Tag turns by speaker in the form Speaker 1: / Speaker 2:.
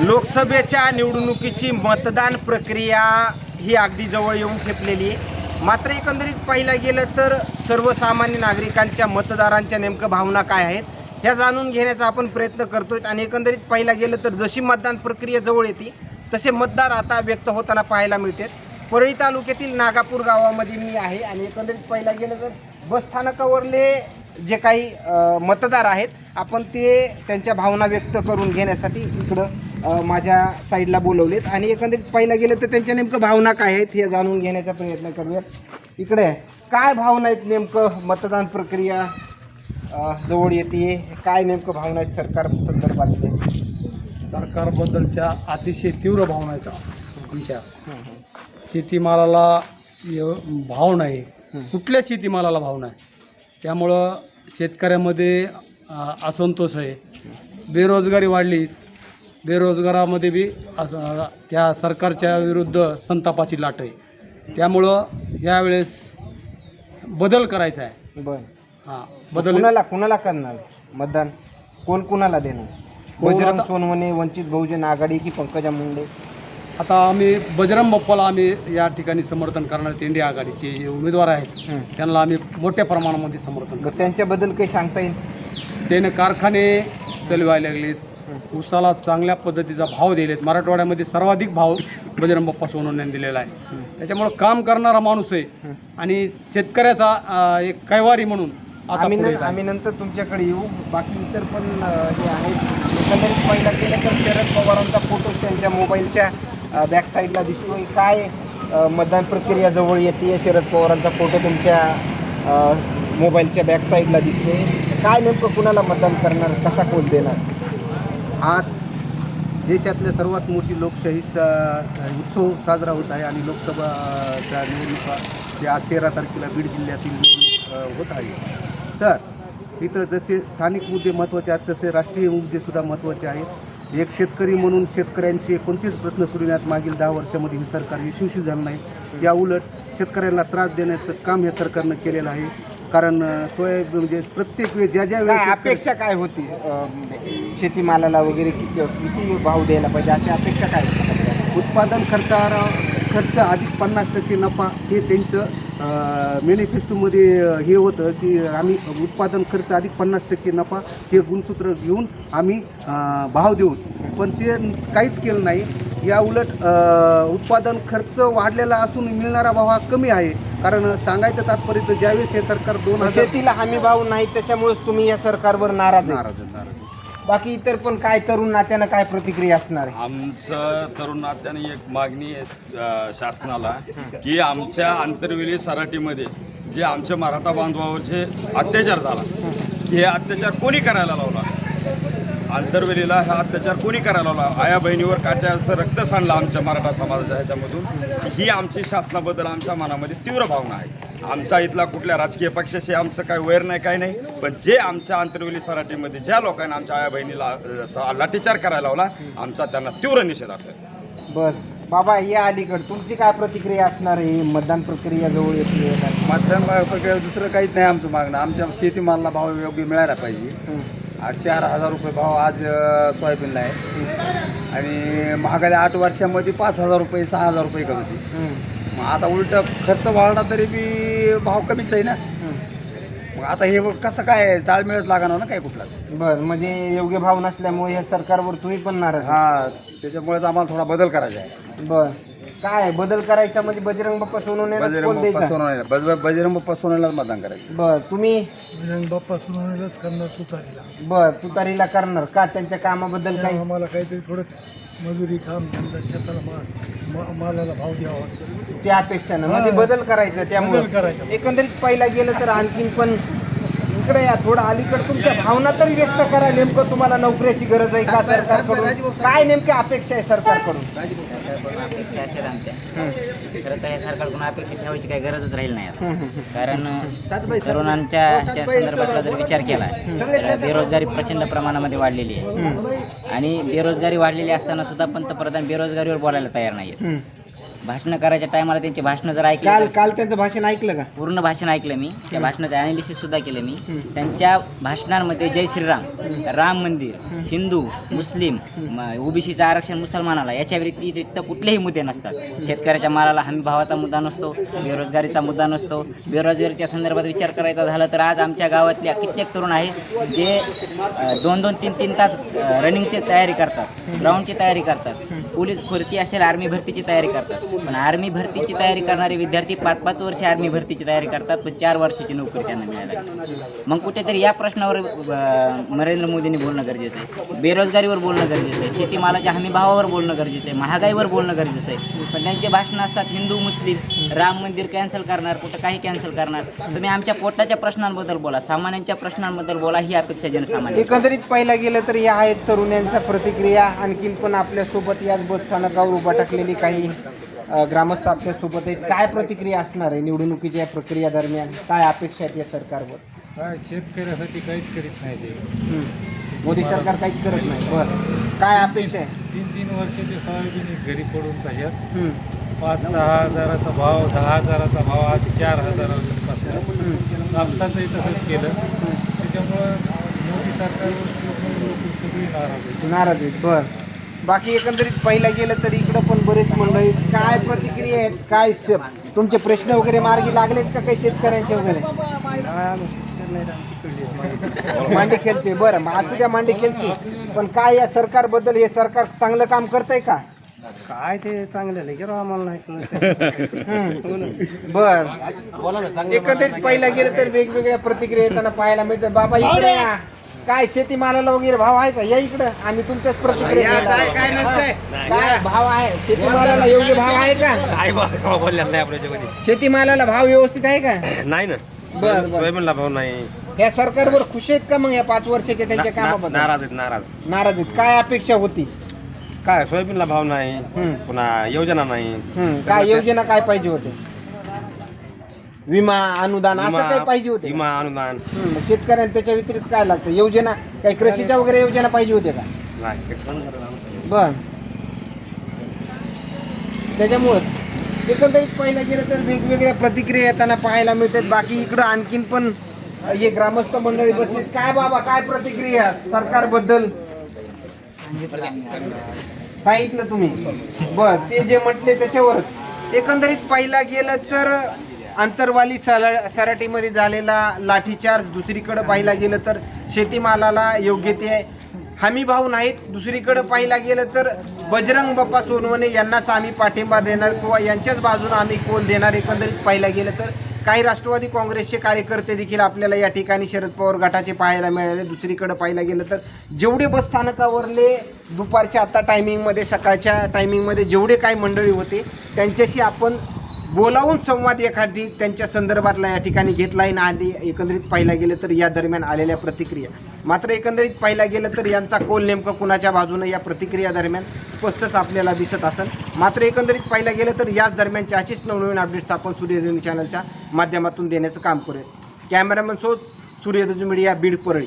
Speaker 1: लोकसभेच्या निवडणुकीची मतदान प्रक्रिया ही अगदी जवळ येऊन ठेपलेली आहे. मात्र एकंदरीत पाहिलं गेलं तर सर्वसामान्य नागरिकांच्या मतदारांच्या नेमकं भावना काय आहेत ह्या जाणून घेण्याचा आपण प्रयत्न करतोय. आणि एकंदरीत पाहिलं गेलं तर जशी मतदान प्रक्रिया जवळ येते तसे मतदार आता व्यक्त होताना पाहायला मिळतात परळी तालुक्यातील नागापूर गावामध्ये मी आहे आणि एकंदरीत पाहिलं गेलं तर बसस्थानकावरले जे काही मतदार आहेत आपण ते त्यांच्या भावना व्यक्त करून घेण्यासाठी इकडं माझ्या साईडला बोलवलेत. आणि एकंदरीत पाहिलं गेलं तर त्यांच्या नेमकं भावना काय आहेत हे जाणून घेण्याचा प्रयत्न करूयात. इकडे. काय भावना आहेत नेमकं मतदान प्रक्रिया जवळ येते? काय नेमकं भावना आहेत सरकार संदर्भातले?
Speaker 2: सरकारबद्दलच्या अतिशय तीव्र भावना आहेत. आमच्या शेतीमालाला भाव नाही. कुठल्या शेतीमालाला भाव नाही? त्यामुळं शेतकऱ्यामध्ये असंतोष आहे. बेरोजगारी वाढली. बेरोजगारामध्ये बी त्या सरकारच्या विरुद्ध संतापाची लाट आहे. त्यामुळं यावेळेस बदल करायचा आहे.
Speaker 1: बरं.
Speaker 2: हां बदल
Speaker 1: कुणाला कुणाला करणार? मतदान? कोण कुणाला देणार?
Speaker 2: कोण
Speaker 1: बजरंग सोनवणे वंचित बहुजन आघाडी की पंकजा मुंडे?
Speaker 2: आता आम्ही बजरंग बाप्पाला आम्ही या ठिकाणी समर्थन करणार. इंडिया आघाडीचे जे उमेदवार आहेत. त्यांना आम्ही मोठ्या प्रमाणामध्ये समर्थन करतो
Speaker 1: त्यांच्याबद्दल काही सांगता येईल?
Speaker 2: त्याने कारखाने चालवायला लागलेत. ऊसाला चांगल्या पद्धतीचा भाव दिलेत. मराठवाड्यामध्ये सर्वाधिक भाव बजरंग बाप्पा सोनवणे दिलेला आहे. त्याच्यामुळं काम करणारा माणूस आहे आणि शेतकऱ्याचा एक कैवारी म्हणून आता
Speaker 1: आम्ही. आम्ही नंतर तुमच्याकडे येऊ. बाकी इतर पण हे आहेत. एकंदरीत पहिला केलं तर शरद पवारांचा फोटो त्यांच्या मोबाईलच्या बॅक साईडला दिसतोय. काय मतदान प्रक्रिया जवळ येते? शरद पवारांचा फोटो तुमच्या मोबाईलच्या बॅक साईडला दिसतोय. काय नेमकं कुणाला मतदान करणार? कसा कोण देणार?
Speaker 3: आज देशातल्या सर्वात मोठी लोकशाहीचा उत्सव साजरा होत आहे आणि लोकसभाच्या निवडणुका या आज तेरा तारखेला बीड जिल्ह्यातील होत आहे. तर इथं जसे स्थानिक मुद्दे महत्त्वाचे आहेत तसे राष्ट्रीय मुद्देसुद्धा महत्त्वाचे आहेत. एक शेतकरी म्हणून शेतकऱ्यांचे कोणतेच प्रश्न सोडविण्यात मागील दहा वर्षामध्ये हे सरकार यशस्वी झालं नाही. या उलट शेतकऱ्यांना त्रास देण्याचं काम या सरकारनं केलेलं आहे. कारण सोयाबीन म्हणजे प्रत्येक वेळी ज्या ज्या वेळेस
Speaker 1: अपेक्षा काय होती? शेतीमालाला वगैरे किती किती भाव द्यायला पाहिजे? अशी अपेक्षा काय होती?
Speaker 3: उत्पादन खर्चावर खर्च अधिक पन्नास टक्के नफा हे त्यांचं मॅनिफेस्टोमध्ये हे होतं की आम्ही उत्पादन खर्च अधिक पन्नास टक्के नफा हे गुणसूत्र घेऊन आम्ही भाव देऊ पण ते काहीच केलं नाही या उलट उत्पादन खर्च वाढलेला असून मिळणारा भाव हा कमी आहे कारण सांगायचं तात्पर्य ज्यावेळेस हे सरकार दोन
Speaker 1: शेतीला हमी भाव नाही त्याच्यामुळेच तुम्ही या सरकारवर नाराज.
Speaker 3: नाराज.
Speaker 1: बाकी इतर पण काय तरुण नात्यानं काय प्रतिक्रिया असणार आहे?
Speaker 4: आमचं तरुण नात्याने एक मागणी आहे अ, शासनाला की आमच्या आंतरवेली सराटीमध्ये जे आमच्या मराठा बांधवावर जे अत्याचार झाला हे अत्याचार कोणी करायला लावला? आंतरवेलीला हा अत्याचार कोणी करायला लावला? आया बहिणीवर काट्याचं रक्त सांडलं आमच्या मराठा समाजाच्या ह्याच्यामधून. ही आमची शासनाबद्दल आमच्या मनामध्ये तीव्र भावना आहे. आमचा इथला कुठल्या राजकीय पक्षाशी आमचं काय वैर नाही काय नाही. पण जे आमच्या आंतरवेली सराटीमध्ये ज्या लोकांना आमच्या आया बहिणीला लाठीचार करायला लावला आमचा त्यांना तीव्र निषेध असेल.
Speaker 1: बर. बाबा या अलीकड तुमची काय प्रतिक्रिया असणार आहे? मतदान प्रक्रिया जवळ येते
Speaker 2: मतदान प्रक्रिया दुसरं काहीच नाही आमचं मागणं. आमच्या शेतीमालाला भाव योग्य मिळायला पाहिजे. आज चार हजार रुपये भाव आज सोयाबीनला आहे. आणि महागाई आठ वर्षामध्ये पाच हजार रुपये सहा हजार रुपये कमी होती. मग आता उलट खर्च वाढला तरी बी भाव कमीच आहे ना. मग आता हे कसं काय ताळमेळच लागणार ना काय कुठलाच.
Speaker 1: बर म्हणजे योग्य भाव नसल्यामुळे या सरकारवर तुम्ही पण नाराज.
Speaker 2: हा त्याच्यामुळेच आम्हाला थोडा बदल करायचा आहे.
Speaker 1: बर. काय बदल करायचा म्हणजे बजरंग बाप्पा सोनवणे
Speaker 2: बजरंग
Speaker 1: कोण
Speaker 2: बाप्पा
Speaker 1: द्यायचा?
Speaker 2: सोनवणे बज- बजरंग बाप्पा सोनवण्यालाच मतदान करायचं.
Speaker 1: बर तुम्ही?
Speaker 5: बाप्पा सुनावणीलाच करणार तुतारीला.
Speaker 1: बर तुतारीला करणार. का त्यांच्या कामाबद्दल काही?
Speaker 5: आम्हाला काहीतरी थोडं मजुरी काम धंदा शेताला मा- मा- मालाला भाव द्यावा.
Speaker 1: त्या अपेक्षानं म्हणजे बदल करायचा त्यामुळे.
Speaker 5: बदल करायचा.
Speaker 1: एकंदरीत पहिला गेलं तर आणखीन पण इकडे या थोडं अलीकडे तुमच्या भावना तरी व्यक्त करा. नेमकं तुम्हाला नोकऱ्याची गरज आहे का सरकारकडून? काय नेमक्या अपेक्षा आहे सरकारकडून?
Speaker 6: सरकारकडून अपेक्षा राहत्या खरं तर या सरकारकडून अपेक्षा ठेवायची काही गरजच राहील नाही. कारण तरुणांच्या ह्याच्या संदर्भातला जर विचार केला तर बेरोजगारी प्रचंड प्रमाणामध्ये वाढलेली आहे. आणि बेरोजगारी वाढलेली असताना सुद्धा पंतप्रधान बेरोजगारीवर बोलायला तयार नाही भाषणं करायच्या टायमाला त्यांची भाषणं जर ऐकली
Speaker 1: काल काल त्यांचं भाषण ऐकलं का?
Speaker 6: पूर्ण भाषण ऐकलं मी. त्या भाषणाचं ॲनालिसिस सुद्धा केलं मी. त्यांच्या भाषणांमध्ये जय श्रीराम राम मंदिर हिंदू मुस्लिम ओबीसीचं आरक्षण मुसलमानाला याच्या व्यतिरिक्त कुठलेही मुद्दे नसतात. शेतकऱ्याच्या मालाला हमी भावाचा मुद्दा नसतो बेरोजगारीचा मुद्दा नसतो. बेरोजगारीच्या संदर्भात विचार करायचा झाला तर आज आमच्या गावातल्या कित्येक तरुण आहे जे दोन दोन तीन तीन तास रनिंगची तयारी करतात ग्राउंडची तयारी करतात. पोलीस भरती असेल आर्मी भरतीची तयारी करतात. पण आर्मी भरतीची तयारी करणारे विद्यार्थी पाच पाच वर्ष आर्मी भरतीची तयारी करतात पण चार वर्षाची नोकरी त्यांना मिळायला मग कुठेतरी या प्रश्नावर नरेंद्र मोदींनी बोलणं गरजेचं आहे. बेरोजगारीवर बोलणं गरजेचं आहे. शेतीमालाच्या हमी भावावर बोलणं गरजेचं आहे. महागाईवर बोलणं गरजेचं आहे. पण त्यांचे भाषणं असतात हिंदू मुस्लिम राम मंदिर कॅन्सल करणार कुठं काही कॅन्सल करणार. तुम्ही आमच्या पोटाच्या प्रश्नांबद्दल बोला सामान्यांच्या प्रश्नांबद्दल बोला ही अपेक्षा जनसामान्य
Speaker 1: एकंदरीत पाहिलं गेलं तर या आहेत तरुणांच्या प्रतिक्रिया. आणखीन पण आपल्यासोबत याच बसस्थानकावर उभा टाकलेली काही ग्रामस्थ आपल्यासोबत आहेत. काय प्रतिक्रिया असणार आहे निवडणुकीच्या या प्रक्रिया दरम्यान? काय अपेक्षा आहेत या सरकारवर?
Speaker 5: काय शेतकऱ्यासाठी काहीच करीत नाही ते.
Speaker 1: हं. मोदी सरकार काहीच करत नाही. बरं. काय अपेक्षा आहे?
Speaker 5: तीन तीन वर्षाचे सोयाबीन घरी पडून तशाच.
Speaker 1: हं.
Speaker 5: पाच सहा हजाराचा भाव दहा हजाराचा भाव आज चार हजारावर बसला कापसाचंही तसंच केलं. त्याच्यामुळं मोदी सरकारवर लोक सगळी नाराज आहेत.
Speaker 1: नाराज आहेत. बर. बाकी एकंदरीत पहिलं गेलं तर इकडं पण बरेच मंडळी काय प्रतिक्रिया आहेत काय तुमचे प्रश्न वगैरे मार्गी लागलेत का काही शेतकऱ्यांचे वगैरे? मांडेखेलचे बरं मग असू द्या मांडेखेलचे. पण काय या सरकारबद्दल हे सरकार चांगलं काम करतंय का?
Speaker 3: काय ते चांगलं नाही केलं आम्हाला नाही.
Speaker 1: बर. एकंदरीत पहिला गेलं तर वेगवेगळ्या प्रतिक्रिया येताना पाहायला मिळतात. बाबा इकडे या. काय शेतीमालाला वगैरे भाव आहे का? या इकडं. आम्ही तुमच्याच प्रतिक्रिया घेणार.
Speaker 2: काय नसतंय.
Speaker 1: काय भाव आहे? शेतीमालाला योग्य भाव आहे का?
Speaker 7: काय बा बोलल्या नाही आपल्याच्यामध्ये
Speaker 1: शेतीमालाला भाव व्यवस्थित आहे का?
Speaker 7: नाही ना.
Speaker 1: बर बर.
Speaker 7: सोयाबीनला भाव नाही.
Speaker 1: या सरकारवर खुश आहेत का मग या पाच वर्षाच्या त्यांच्या
Speaker 7: ना- ना-
Speaker 1: कामाबद्दल?
Speaker 7: नाराज आहेत नाराज.
Speaker 1: नाराज आहेत. काय अपेक्षा होती?
Speaker 7: काय सोयाबीनला भाव नाही.
Speaker 1: हम्म.
Speaker 7: पुन्हा योजना नाही.
Speaker 1: हम्म, काय योजना काय पाहिजे होते? विमा अनुदान असं
Speaker 7: विमा-
Speaker 1: काय पाहिजे होते
Speaker 7: विमा अनुदान.
Speaker 1: मग शेतकऱ्यांना त्याच्या व्यतिरिक्त काय लागतं? योजना काही कृषीच्या वगैरे योजना पाहिजे होत्या का?
Speaker 7: नाही.
Speaker 1: बर. त्याच्यामुळं एकंदरीत पहिलं गेलं तर वेगवेगळ्या प्रतिक्रिया येताना पाहायला मिळतात. बाकी इकडं आणखीन पण हे ग्रामस्थ मंडळी बसलीत. काय बाबा काय प्रतिक्रिया सरकारबद्दल? सांगितलं तुम्ही. बर ते जे म्हटले त्याच्यावर एकंदरीत पाहिला गेलं तर आंतरवाली सला सराटीमध्ये झालेला लाठीचार्ज दुसरीकडं पाहिला गेलं तर शेतीमालाला योग्य ते हमी भाव नाहीत. दुसरीकडं पाहिला गेलं तर बजरंग बाप्पा सोनवणे यांनाच आम्ही पाठिंबा देणार किंवा यांच्याच बाजूनं आम्ही कोल देणार एकंदरीत पाहिला गेलं तर काही राष्ट्रवादी काँग्रेसचे कार्यकर्ते देखील आपल्याला या ठिकाणी शरद पवार गटाचे पाहायला मिळाले. दुसरीकडे पाहायला गेलं तर जेवढे बस स्थानकावरले दुपारच्या आता टायमिंगमध्ये सकाळच्या टायमिंगमध्ये जेवढे काही मंडळी होते त्यांच्याशी आपण बोलावून संवाद एखादी त्यांच्या संदर्भातला या ठिकाणी घेतला आहे ना आधी एकंदरीत पाहिला गेलं तर या दरम्यान आलेल्या प्रतिक्रिया. मात्र एकंदरीत पाहिला गेलं तर यांचा कोल नेमकं कुणाच्या बाजूनं या प्रतिक्रिया दरम्यान स्पष्टच आपल्याला दिसत असेल. मात्र एकंदरीत पाहिला गेलं तर याच दरम्यानच्या अशीच नवनवीन अपडेट्स आपण सूर्यधनी चॅनलच्या माध्यमातून देण्याचं काम करूया कॅमेरामॅन सो सूर्यधनी मीडिया बीड परळी.